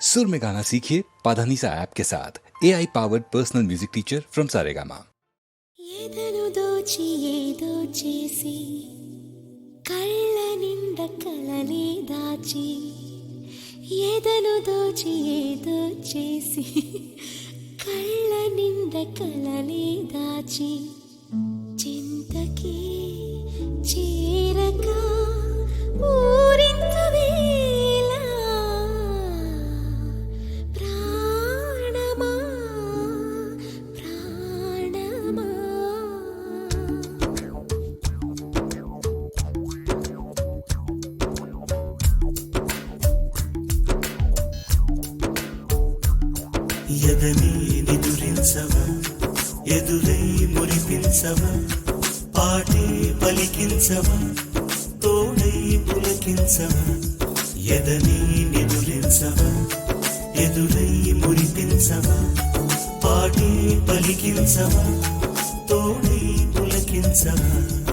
सुर में गाना सीखिए पाधानीसा ऐप के साथ A I powered personal music teacher from Saregama ఎదను దోచి ఏదో చేసి కళ్ళ నిండ కలనే దాచి ఎదను దోచి ఏదో చేసి కళ్ళ నిండ కలనే దాచి జగని నిదురించవా ఎదురై మురిపించవా? పాటే పలికించవా? తోడై పులకించవా? ఎదని నిదురించవా? ఎదురై మురిపించవా? పాటే పలికించవా? తోడై పులకించవా?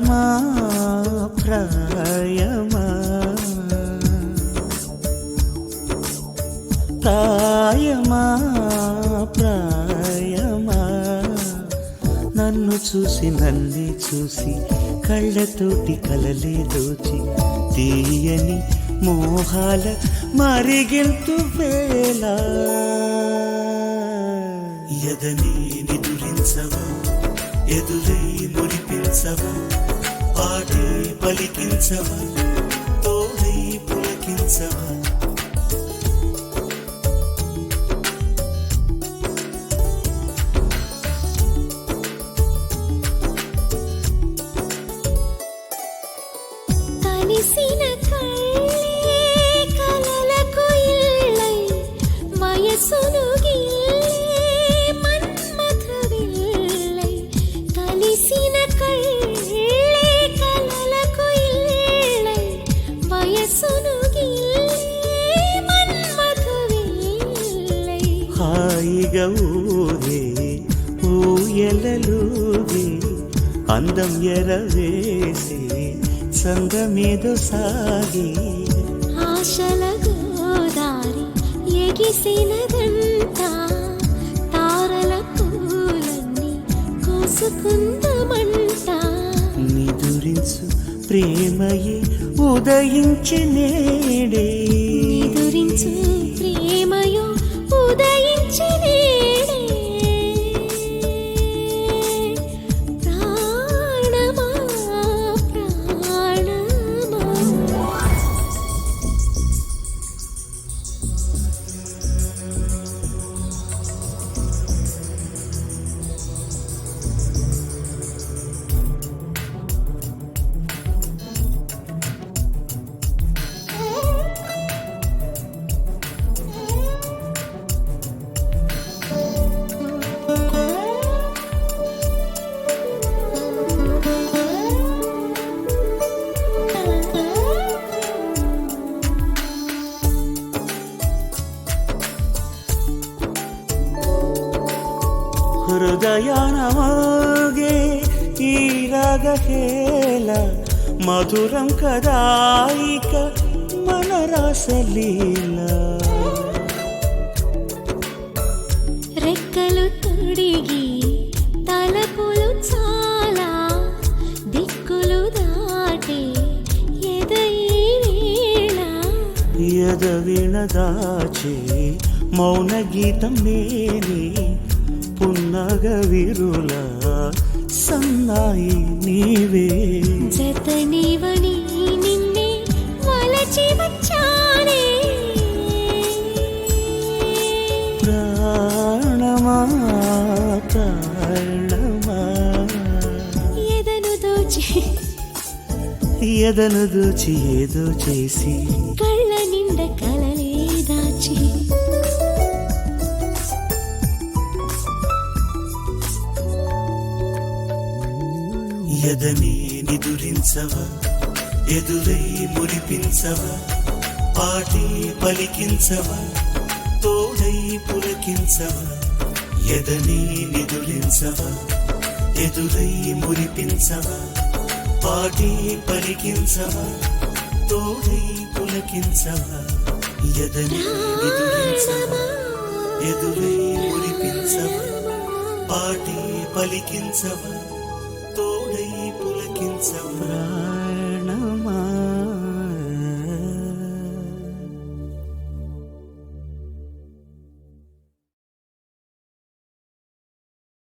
ప్రాయమా ప్రాయమా ప్రాయమా ప్రాయమా నన్ను చూసి నన్నే చూసి కళ్ళతోటి కలలే దోచి తీయని మోహాల మరిగింతు వేళ ఎదని నిదురించవా ఎదురై మురిపించవు పలికించవా? తోడై పులకించవా? కలిసిన కళ్ళే కలలకు ఇల్లై వయసును గిల్లే హాయిగా ఊరే ఊయలలుగే అందం ఎరవేసి సంగమేదో సాగే. ఆశల గోదారి ఎగిసినదంట తారల పూలన్నీ కోసుకుందమంట నిదురించు ప్రేమయే ఉదయించి నేడే. నిదురించు హృదయాన మోగే ఈ రాగహేళ మధురం కదాయిక మన రాసలీల రెక్కలు తొడిగి తలపులు చాలా దిక్కులు దాటే ఎదై వేళ ఎదవిన దాచే మౌన గీతం నేనే. పున్నగ విరుల సన్నాయి నీవే. జతనివని నిన్నే వలచి వచ్చానే. ప్రాణమా ప్రాణమా ఎదను దోచి ఎదను దోచి ఏదో చేసి కళ్ళ నిండ కలలే దాచి. ఎదనే నిదురించవా? ఎదురై మురిపించవా? పాటి పలికించవా? తోడై పులకించవా? ఎదనే నిదురించవా? ఎదురై మురిపించవా? పాటి పలికించవా? తోడై పులకించవా? ఎదనే నిదురించవా? ఎదురై మురిపించవా? పాటి పలికించవా? తోడై పులకించవా ప్రాణమా